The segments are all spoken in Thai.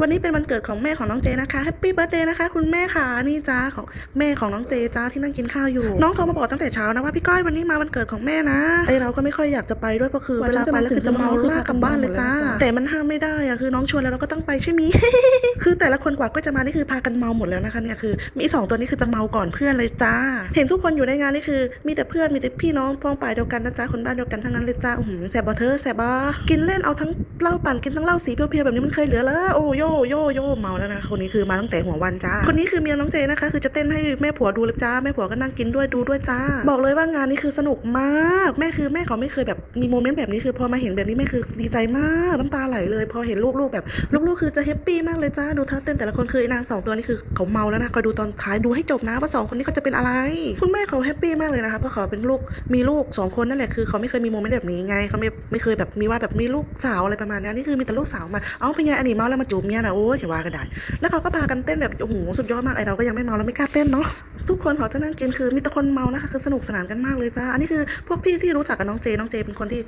วันนี้เป็นวันเกิดของแม่ของน้องเจนะคะแฮปปี้เบิร์ดเดย์นะคะคุณแม่ค่ะนี่จ้าของแม่ของน้องเจจ้าที่นั่งกินข้าวอยู่ น้องโทรมาบอกตั้งแต่เช้านะว่าพี่ก้อยวันนี้มาวันเกิดของแม่นะไอเราก็ไม่ค่อยอยากจะไปด้วยเพราะคือเวลาไปแล้วคือจะเมาลากกลับบ้านเลยจ้า แต่มันห้ามไม่ได้อะคือน้องชวนแล้วเราก็ต้องไปใช่ไหมคือแต่ละคนกว่าก็จะมานี่คือพากันเมาหมดแล้วนะคะเนี่ยคือ มีสองตัวนี้คือจะเมาก่อนเพื่อนเลยจ้า เห็นทุกคนอยู่ในงานนี่คือ มีแต่เพื่อนมีแต่พี่น้องพ้องป่ายเดียวกันนะจ๊ะคนบ้านเดียวกันทั้งนั้นเลยจ้าอื้อหือแสบบอเธอแสบบอกินเล่นเอาทั้งเหล้าปั่นกินทั้งเหล้าสีเพียวๆแบบนี้มันเคยเหลือแล้วโอ้โยโยโยเมาแล้วนะคนนี้คือมาตั้งแต่หัววันจ้า คนนี้คือเมียน้องเจนะคะ คือจะเต้นให้แม่ผัวดูเลยจ้าแม่ผัวก็นั่งกินด้วยดูด้วยจ้า บอกเลยว่างานนี้คือสนุกมาก แม่คือแม่เขาไม่เคยแบบมีโมเมนต์แบบนี้คือพอมาเห็นแบบนี้แม่คือดีใจมากน้ำตาไหลเลย พอเห็นลูกๆแบบลูกๆคือจะแฮปปี้มากเลยจ้าดูท่าเต้นแต่ละคนคือนางสองตัวนี้คือเขาเมาแล้วนะคอยดูตอนท้ายดูให้จบนะว่าสองคนนี้เขาจะเป็นอะไร คุณแม่เขาแฮปปี้มากเลยนะคะเพราะเขาเป็นลูกมีลูกสองคนนั่นแหละคือเขาไม่เคยมีโมเมนต์แบบนี้ไงเขาไม่ไม่เคยแบบมีว่าแบบมีลูกสาวอะไรประมาณนี้นี่คือมีแต่ลูกสาวมา เอ้าเป็นไงอันนี้เมาแล้วมาจูบเมียนะโอ้ยอย่าว่ากันได้ แล้วเขาก็พากันเต้นแบบโอ้โหสุดยอดมากไอเราก็ยังไม่เมาแล้วไม่กล้าเต้นเนาะทุกคนเขาจะนั่งกินคือมีแต่คนเมานะคะคือสนุกสนานกันมากเลยจ้าอันนี้คือพวกพี่ที่รู้จักกับน้องเจน้องเจเป็นคนที่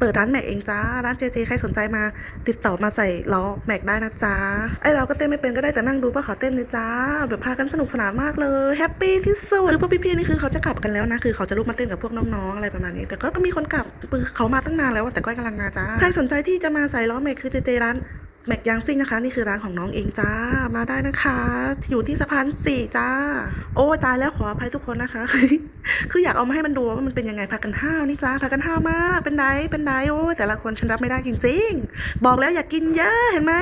เปิดร้านแม็กเองจ้า ร้านเจเจใครสนใจมา ติดต่อมาใส่ล้อแม็กได้นะจ้า ไอเราก็เต้นไม่เป็นก็ได้แต่นั่งดูเพราะเขาเต้นเลยจ้า แบบพากันสนุกสนานมากเลยแฮปปี้ที่สุดคือพวกพี่ๆนี่คือเขาจะกลับกันแล้วนะ คือเขาจะลุกมาเต้นกับพวกน้องๆอะไรประมาณนี้ แต่ก็มีคนกลับเขามาตั้งนานแล้วแต่ก็กำลังมาจ้า ใครสนใจที่จะมาใส่ล้อแม็กคือเจเจร้าน แม็กยางซิ่งนะคะ นี่คือร้านของน้องเองจ้ามาได้นะคะ อยู่ที่สะพานสี่จ้า โอ้ตายแล้วขออภัยทุกคนนะคะ คืออยากเอามาให้มันดูว่ามันเป็นยังไงพากันห้าวนี่จ้าพากันห้าวมากเป็นไดเป็นไดโอ้แต่ละคนฉันรับไม่ได้จริง ๆ บอกแล้วอย่ากกินเยอะเห็นไหม